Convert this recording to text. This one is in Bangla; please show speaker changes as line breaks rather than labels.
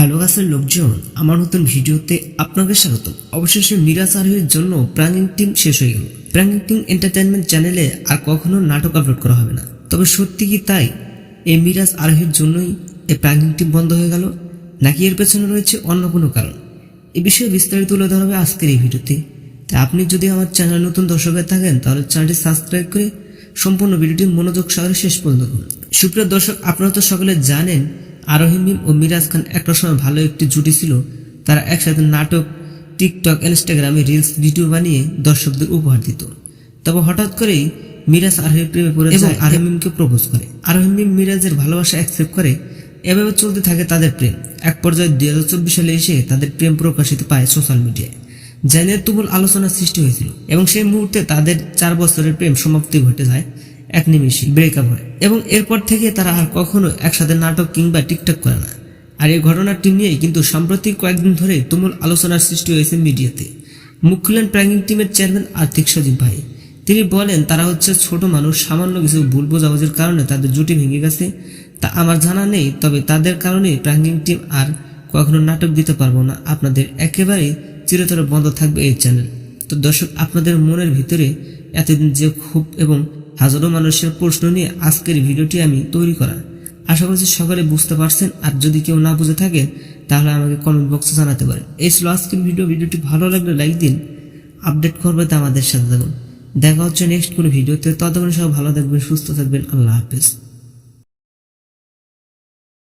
হ্যালো গাছের লোকজন, আমার নতুন ভিডিওতে আপনাকে স্বাগত অবশেষে মিরাজ আরোহীর জন্য প্রাঙ্গিং টিম শেষ হয়ে গেল। প্রাঙ্গিং টিম এন্টারটেনমেন্ট চ্যানেলে আর কখনো নাটক আপলোড করা হবে না। তবে সত্যি কি তাই? এই মিরাজ আরোহীর জন্যই এই প্রাঙ্গিং টিম বন্ধ হয়ে গেল। নাকি এর পেছনে রয়েছে অন্য কোনো কারণ? এ বিষয়ে বিস্তারিত তুলে ধরা হবে আজকের এই ভিডিওতে। তাই আপনি যদি আমার চ্যানেল নতুন দর্শক হয়ে থাকেন, তাহলে চ্যানেলটি সাবস্ক্রাইব করে সম্পূর্ণ ভিডিওটি মনোযোগ সহকারে শেষ পর্যন্ত দেখুন। সুপ্রিয় দর্শক, আপনারা তো সকলে জানেন আরোহী মিম ও মিরাজ খান একটা সময় ভালো একটি জুটি ছিল। তারা একসাথে নাটক টিকটক ইনস্টাগ্রামে রিলস ভিডিও বানিয়ে দর্শকদের উপহার দিত। তবে হঠাৎ করেই মিরাজ আরোহীর প্রেমে পড়ে এবং আরোহী মিমকে প্রপোজ করে। আরোহী মিম মিরাজের ভালোবাসা অ্যাকসেপ্ট করে এভাবে চলতে থাকে তাদের প্রেম। এক পর্যায়ে দুই হাজার চব্বিশ সালে এসে তাদের প্রেম প্রকাশিত পায় সোশ্যাল মিডিয়ায় যা নিয়ে তুমুল আলোচনার সৃষ্টি হয়েছিল। এবং সেই মুহূর্তে তাদের চার বছরের প্রেম সমাপ্তি ঘটে যায়। এক নিমিষে ব্রেকআপ হয় এবং এরপর থেকে তারা আর কখনো একসাথে নাটক কিংবা টিকটক করে না। আর এই ঘটনাটি নিয়েই কিন্তু সাম্প্রতিক কয়েকদিন ধরে তুমুল আলোচনার সৃষ্টি হয়েছে মিডিয়াতে। মুখ খুলেন প্রাঙ্গিং টিমের চেয়ারম্যান আর্থিক সজীব ভাই। তিনি বলেন, তারা হচ্ছে ছোট মানুষ, সামান্য কিছু ভুল বোঝাবুঝির কারণে তাদের জুটি ভেঙে গেছে। তা আমার জানা নেই, তবে তাদের কারণে প্রাঙ্গিং টিম আর কখনো নাটক দিতে পারব না। আপনাদের একেবারেই চিরতরে বন্ধ থাকবে এই চ্যানেল তো দর্শক, আপনাদের মনের ভিতরে এতদিন যে ক্ষোভ এবং হাজারো মানুষের প্রশ্ন নিয়ে আজকের ভিডিওটি আমি তৈরি করা। আশা করছি সকলে বুঝতে পারছেন, আর যদি কেউ না বুঝে থাকে, তাহলে আমাকে কমেন্ট বক্সে জানাতে পারে এই ছিল আজকের ভিডিও। ভিডিওটি ভালো লাগলে লাইক দিন আপডেট করবে তো আমাদের সাথে থাকুন। দেখা হচ্ছে নেক্সট কোনো ভিডিওতে। ততক্ষণ সব ভালো থাকবেন, সুস্থ থাকবেন। আল্লাহ হাফেজ।